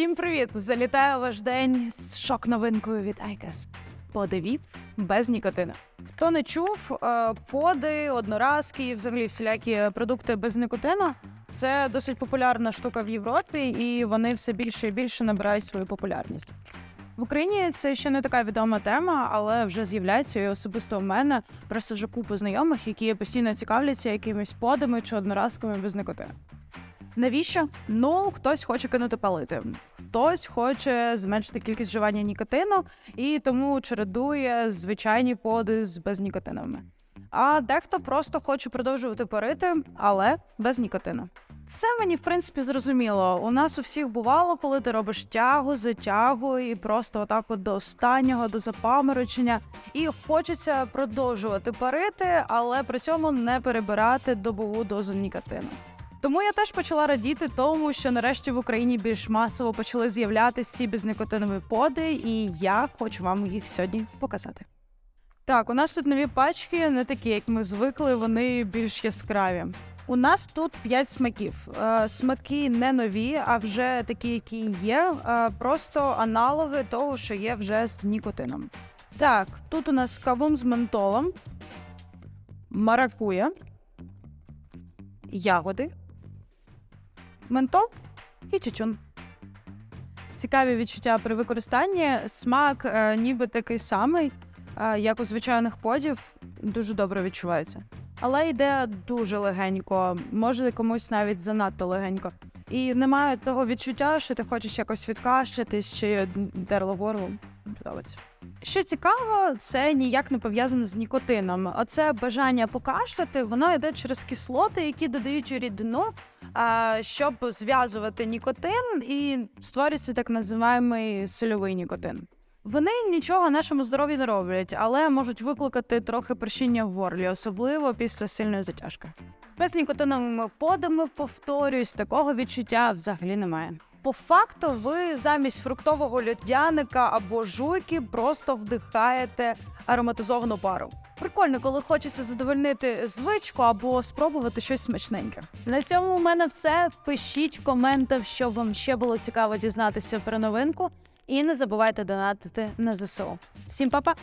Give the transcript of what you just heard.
Всім привіт! Залітаю ваш день з шок-новинкою від ICAS. Подивів без нікотину. Хто не чув, е, поди, одноразки і взагалі всілякі продукти без никотину це досить популярна штука в Європі, і вони все більше і більше набирають свою популярність. В Україні це ще не така відома тема, але вже з'являється і особисто в мене просто вже купу знайомих, які постійно цікавляться якимись подами чи одноразками без никотину. Навіщо? Ну, хтось хоче кинути палити, хтось хоче зменшити кількість вживання нікотину і тому чередує звичайні поди з безнікотиновими. А дехто просто хоче продовжувати парити, але без нікотину. Це мені в принципі зрозуміло. У нас у всіх бувало, коли ти робиш тягу, затягу і просто отак от до останнього, до запаморочення, і хочеться продовжувати парити, але при цьому не перебирати добову дозу нікотину. Тому я теж почала радіти тому, що нарешті в Україні більш масово почали з'являтися ці безнікотинові поди, і я хочу вам їх сьогодні показати. Так, у нас тут нові пачки, не такі, як ми звикли, вони більш яскраві. У нас тут 5 смаків. Е, Смаки не нові, а вже такі, які є, е, просто аналоги того, що є вже з нікотином. Так, тут у нас кавун з ментолом, маракуя, ягоди, ментол і чечун. Цікаві відчуття при використанні. Смак е, ніби такий самий, е, як у звичайних подів, дуже добре відчувається. Але йде дуже легенько, може комусь навіть занадто легенько. І немає того відчуття, що ти хочеш якось відкашлятись чи дерло горло. Подобається. Що цікаво, це ніяк не пов'язано з нікотином. Оце бажання покашляти, воно йде через кислоти, які додають у рідину, щоб зв'язувати нікотин і створюється так називаємий сольовий нікотин. Вони нічого нашому здоров'ю не роблять, але можуть викликати трохи першіння в горлі, особливо після сильної затяжки. Без нікотиновими подами, повторюсь, такого відчуття взагалі немає. По факту, ви замість фруктового льодяника або жуйки просто вдихаєте ароматизовану пару. Прикольно, коли хочеться задовольнити звичку або спробувати щось смачненьке. На цьому у мене все. Пишіть в коментах, що вам ще було цікаво дізнатися про новинку. І не забувайте донатити на ЗСУ. Всім па-па!